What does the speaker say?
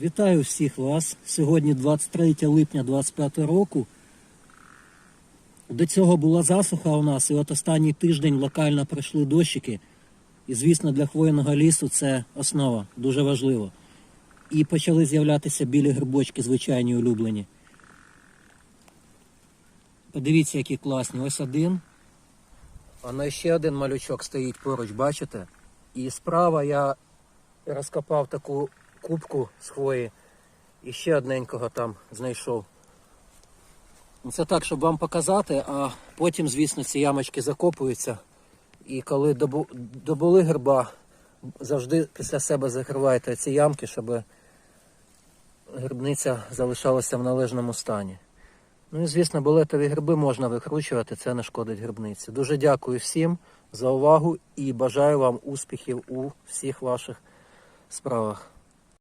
Вітаю всіх вас. Сьогодні 23 липня 25 року. До цього була засуха у нас, і от останній тиждень локально пройшли дощики. І, звісно, для хвойного лісу це основа, дуже важливо. І почали з'являтися білі грибочки, звичайні улюблені. Подивіться, які класні. Ось один. А ще один малючок стоїть поруч, бачите? І справа я розкопав таку кубку з хвої і ще одненького там знайшов. Ну, Це так, щоб вам показати, а потім, звісно, ці ямочки закопуються. І коли добули гриба, завжди після себе закривайте ці ямки, щоб грибниця залишалася в належному стані. Ну і звісно, болетові гриби можна викручувати, це не шкодить грибниці. Дуже дякую всім за увагу і бажаю вам успіхів у всіх ваших справах.